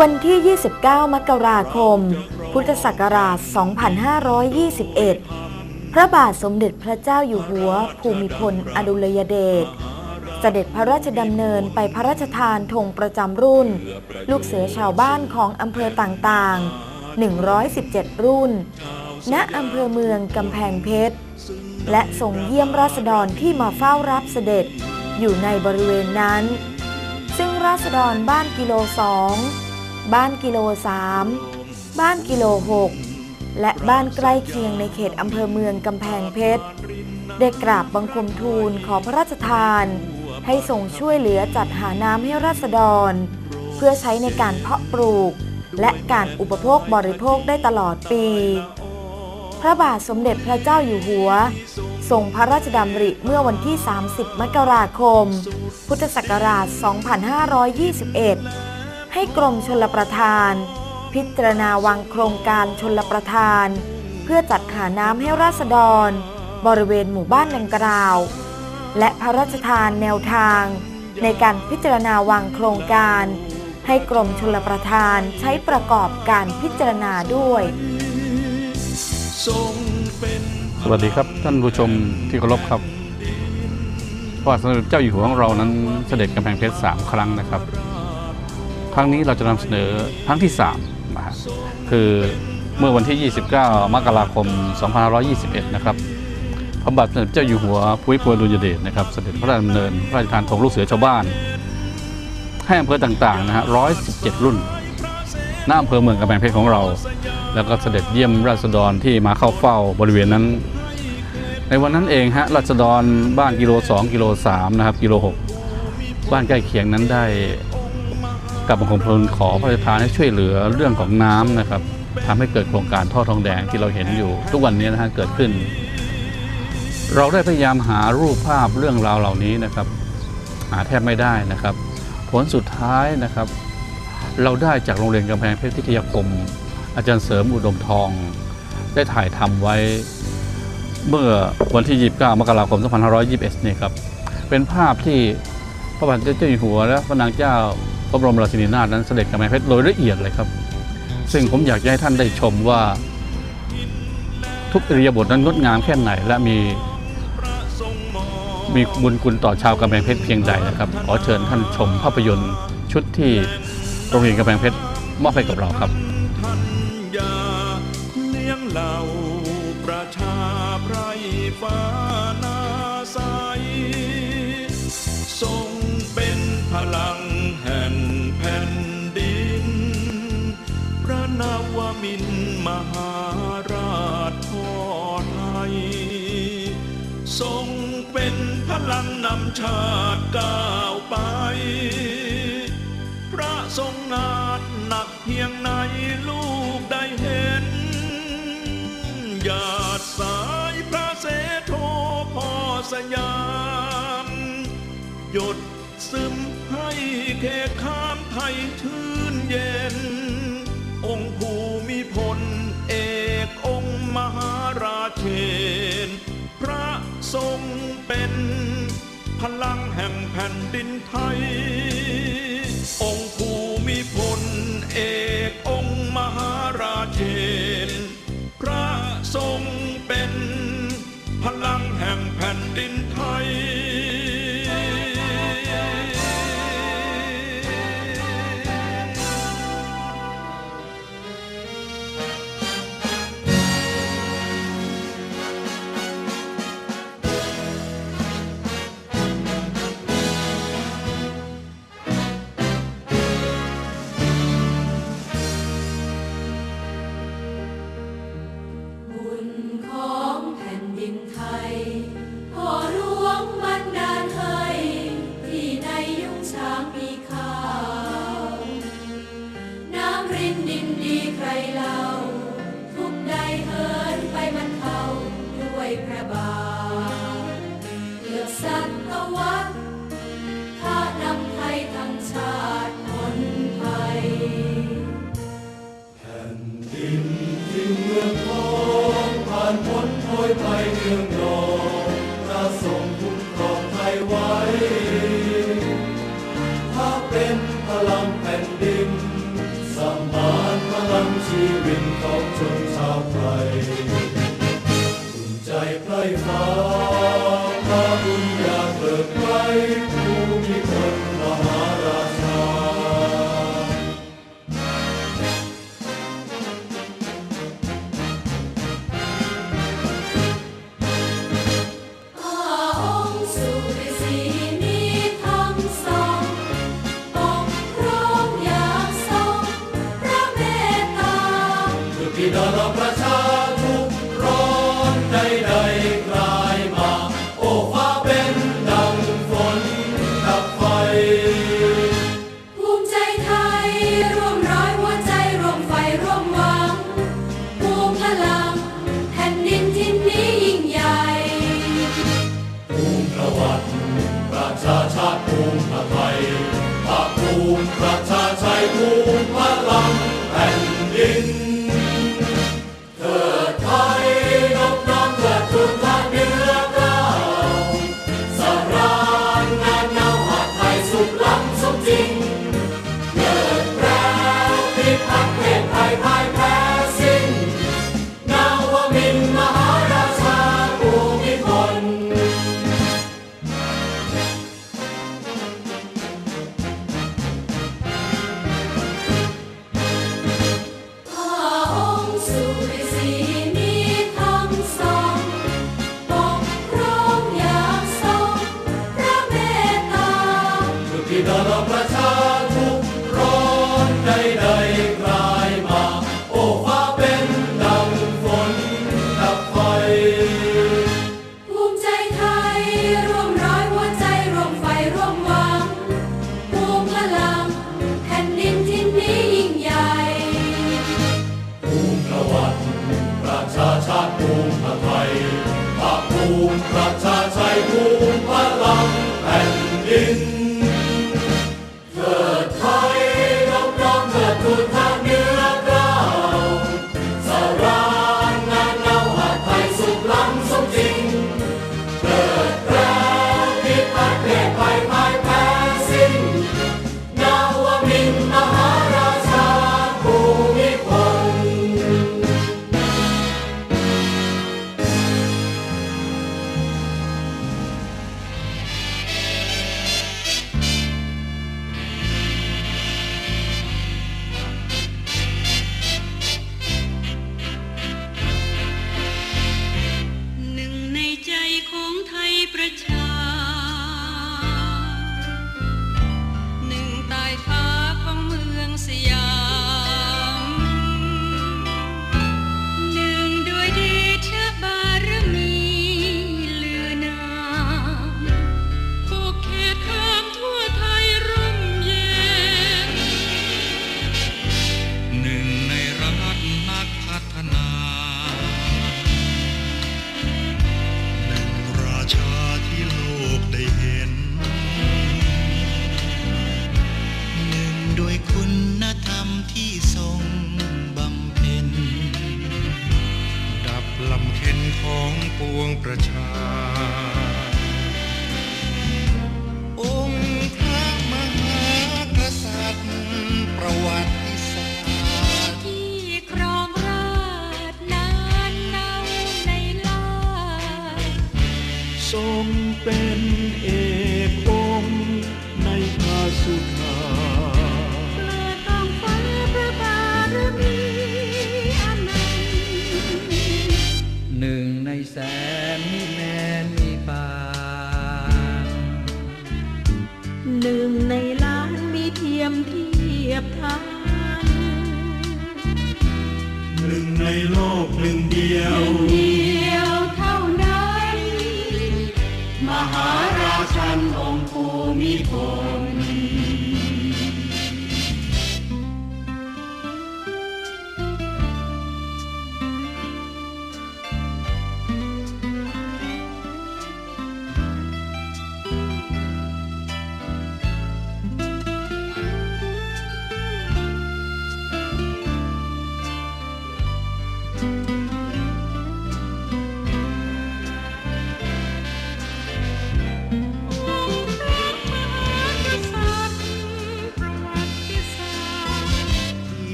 วันที่ 29 มกราคม พุทธศักราช 2521 พระบาทสมเด็จพระเจ้าอยู่หัว ภูมิพล อดุลยเดช เสด็จพระราชดำเนินไปพระราชทานธงประจำรุ่น ลูกเสือชาวบ้านของอำเภอต่างๆ 117 รุ่น ณ อำเภอเมืองกำแพงเพชร และส่งเยี่ยมราษฎรที่มาเฝ้ารับเสด็จอยู่ในบริเวณนั้น ซึ่งราษฎรบ้านกิโลสอง บ้านกิโลสามบ้านกิโลหกและบ้านใกล้เคียงในเขตอำเภอเมืองกำแพงเพชร ได้กราบบังคมทูลขอพระราชทาน ให้ทรงช่วยเหลือจัดหาน้ำให้ราษฎร เพื่อใช้ในการเพาะปลูก และการอุปโภคบริโภคได้ตลอดปี พระบาทสมเด็จพระเจ้าอยู่หัวทรงพระราชดำริเมื่อวันที่ 30 มกราคม พุทธศักราช 2521 ให้กรมชลประทาน พิจารณาวางโครงการชลประทาน เพื่อจัดหาน้ำให้ราษฎร บริเวณหมู่บ้านดังกล่าว และพระราชทานแนวทาง ในการพิจารณาวางโครงการ ให้กรมชลประทานใช้ประกอบการพิจารณาด้วยสวัสดีครับท่านผู้ชมที่เคารพครับพระบาทสมเด็จเจ้าอยู่หัวของเรานั้นเสด็จกำแพงเพชรสามครั้งนะครับ ครั้งนี้เราจะนำเสนอครั้งที่3นะฮะคือเมื่อวันที่ 29 มกราคม 2521 นะครับพระบาทสมเด็จเจ้าอยู่หัวภูมิพลอดุลยเดชนะครับ เสด็จพระราชดำเนินพระราชทานธงลูกเสือชาวบ้านให้อำเภอต่างๆนะฮะ117 รุ่นหน้าอำเภอเมืองกำแพงเพชรของเรา แล้วก็เสด็จเยี่ยมราษฎรที่มาเข้าเฝ้าบริเวณนั้น ในวันนั้นเองฮะราษฎรบ้านกิโล 2 กิโล 3 นะครับ กิโล 6 บ้านใกล้เคียงนั้นได้ กับบังคมทูลขอพระราชทานให้ช่วยเหลือเรื่องของน้ำนะครับทำให้เกิดโครงการท่อทองแดงที่เราเห็นอยู่ ทุกวันนี้นะฮะเกิดขึ้น เราได้พยายามหารูปภาพเรื่องราวเหล่านี้นะครับ หาแทบไม่ได้นะครับ ผลสุดท้ายนะครับ เราได้จากโรงเรียนกำแพงเพชรพิทยาคมอาจารย์เสริมอุดมทอง ได้ถ่ายทำไว้เมื่อวันที่ 29 มกราคม 2521 นี่ครับ เป็นภาพที่พระบาทเจเจ้าอยู่หัวและพระนางเจ้า พระบรมราชินีนาถนั้นเสด็จกำแพงเพชรโดยละเอียดเลยครับ ซึ่งผมอยากจะให้ท่านได้ชมว่าทุกอิริยาบถนั้นงดงามแค่ไหน และมีมีบุญคุณต่อชาวกำแพงเพชรเพียงใดนะครับ ขอเชิญท่านชมภาพยนตร์ชุดที่โรงเรียนกำแพงเพชรมอบให้กับเราครับทัญญาเลี้ยงเหล่าประชาไพรฟ้านาใสทรงเป็นพลัง มหาราชพ่อไทย ทรงเป็นพลังนำชาติก้าวไป พระทรงงานหนักเพียงไหนลูกได้เห็น หยาดสายพระเสโทพ่อสยาม หยดซึมให้เขตข้ามไทยชื่นเย็น ทรงเป็นพลังแห่งแผ่นดินไทย ใครเล่า ทุกใดเหินไปมันเขาด้วยพระบาทเลือกสัตวรรษถ้านำไทยทั้งชาติคนไทยแผ่นดินที่เมืองทองผ่านพ้นโพยภัยเมืองนอง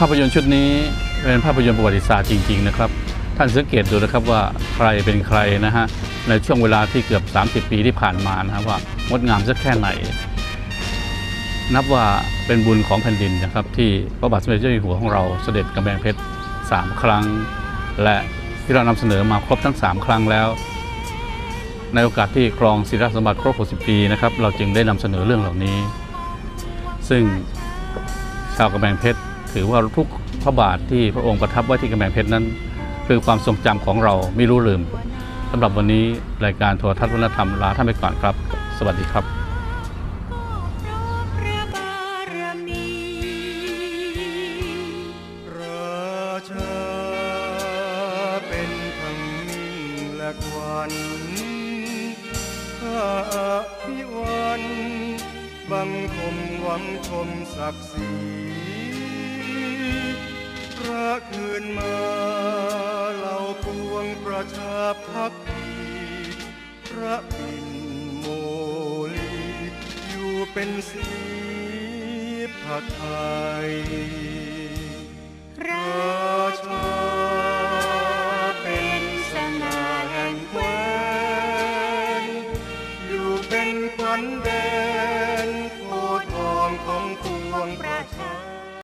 ภาพยนตร์ชุดนี้เป็นภาพยนตร์ประวัติศาสตร์จริง ๆ นะครับ ท่านสังเกตดูนะครับว่าใครเป็นใครนะฮะในช่วงเวลาที่เกือบ 30 ปีที่ผ่านมานะครับว่างดงามสักแค่ไหน นับว่าเป็นบุญของแผ่นดินนะครับ ที่พระบาทสมเด็จเจ้าอยู่หัวของเราเสด็จกำแพงเพชร 3 ครั้ง และที่เรานำเสนอมาครบทั้ง 3 ครั้งแล้ว ในโอกาสที่ครองศิลปสมบัติครบ 60 ปีนะครับเราจึงได้นำเสนอเรื่องเหล่านี้ ซึ่งชาวกำแพงเพชร ถือว่าทุกพระบาทที่พระองค์ประทับไว้ที่กำแพงเพชรนั้น คือความทรงจำของเราไม่รู้ลืมสำหรับวันนี้รายการโทรทัศน์วัฒนธรรมลาท่านไปก่อนครับ สวัสดีครับบังมิ่งและขวัญข้าอภิวันบังคมหวังชมศักดิ์ศรี ระคืนมาเหล่าปวงประชาพักดีพระปิ่นโมลี อยู่เป็นสีผัดไทยราชา